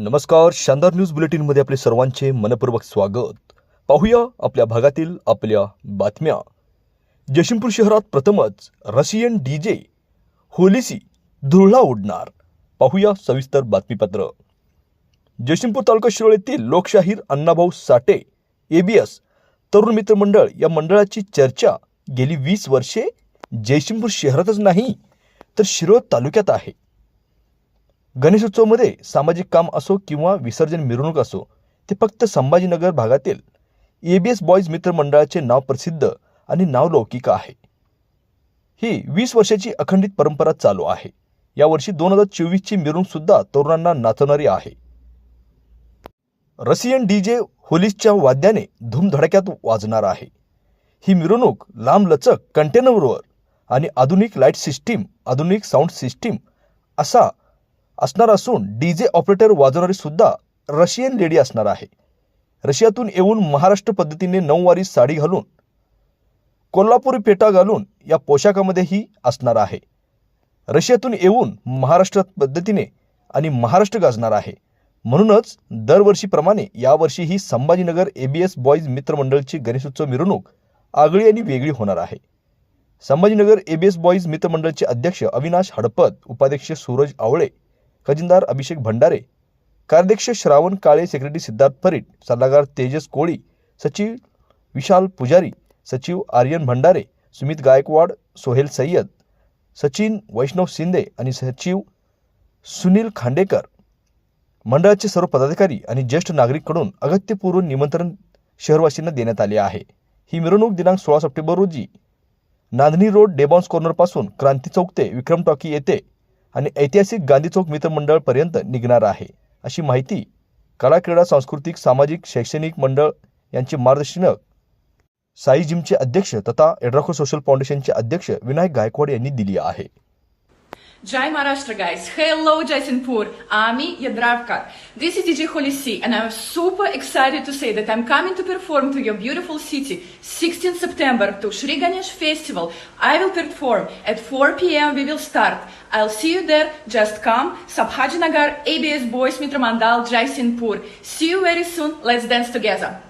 नमस्कार शानदार न्यूज बुलेटिनमध्ये आपले सर्वांचे मनपूर्वक स्वागत. पाहूया आपल्या भागातील आपल्या बातम्या. जयसिंगपूर शहरात प्रथमच रशियन डीजे होलिसी धुळा उडणार पाहूया सविस्तर बातमीपत्र. जयसिंगपूर तालुका शिरोळ लोकशाहीर अण्णाभाऊ साठे एबीएस तरुण मित्र मंडळ या मंडळाची चर्चा गेली वीस वर्षे. जयसिंगपूर शहरातच नाही तर शिरोळ तालुक्यात आहे. गणेशोत्सवमध्ये सामाजिक काम असो किंवा विसर्जन मिरवणूक असो ते फक्त संभाजीनगर भागातील एबीएस बॉईज मित्र मंडळाचे नाव प्रसिद्ध आणि नाव लौकिक आहे. ही वीस वर्षाची अखंडित परंपरा चालू आहे. यावर्षी दोन हजार चोवीसची मिरवणूक सुद्धा तरुणांना नाचवणारी आहे. रशियन डीजे होलिसच्या वाद्याने धूमधडक्यात वाजणार आहे. ही मिरवणूक लांबलचक कंटेनरवर आणि आधुनिक लाइट सिस्टीम आधुनिक साऊंड सिस्टीम असा असणार असून डी जे ऑपरेटर वाजवणारी सुद्धा रशियन लेडी असणार आहे. रशियातून येऊन महाराष्ट्र पद्धतीने नऊवारी साडी घालून कोल्हापुरी पेटा घालून या पोशाखामध्येही असणार आहे. रशियातून येऊन महाराष्ट्र पद्धतीने आणि महाराष्ट्र गाजणार आहे. म्हणूनच दरवर्षीप्रमाणे यावर्षीही Sambhajinagar A B S boys मित्रमंडळची Ganeshotsav मिरवणूक आगळी आणि वेगळी होणार आहे. Sambhajinagar A B S boys मित्रमंडळचे अध्यक्ष अविनाश हडपद उपाध्यक्ष सूरज आवळे खजिनदार अभिषेक भंडारे कार्याध्यक्ष श्रावण काळे सेक्रेटरी सिद्धार्थ परीट सल्लागार तेजस कोळी सचिव विशाल पुजारी सचिव आर्यन भंडारे सुमित गायकवाड सोहेल सय्यद सचिन वैष्णव शिंदे आणि सचिव सुनील खांडेकर. मंडळाचे सर्व पदाधिकारी आणि ज्येष्ठ नागरिककडून अगत्यपूर्व निमंत्रण शहरवासींना देण्यात आले आहे. ही मिरवणूक दिनांक सोळा सप्टेंबर रोजी नांदणी रोड डेबॉन्स कॉर्नरपासून क्रांती चौक ते विक्रम टॉकी येथे आणि ऐतिहासिक गांधी चौक मित्रमंडळपर्यंत निघणार आहे. अशी माहिती कला क्रीडा सांस्कृतिक सामाजिक शैक्षणिक मंडळ यांचे मार्गदर्शक साई जिमचे अध्यक्ष तथा एड्राको सोशल फाउंडेशनचे अध्यक्ष विनायक गायकवाड यांनी दिली आहे. Jai Maharashtra guys. Hello Jaisingpur. Ami Yadravkar. This is DJ Holy C and I'm super excited to say that I'm coming to perform to your beautiful city 16th September to Shri Ganesh Festival. I will perform at 4 p.m. we will start. I'll see you there. Just come. Sabhaji Nagar ABS Boys Mitramandal Jaisingpur. See you very soon. Let's dance together.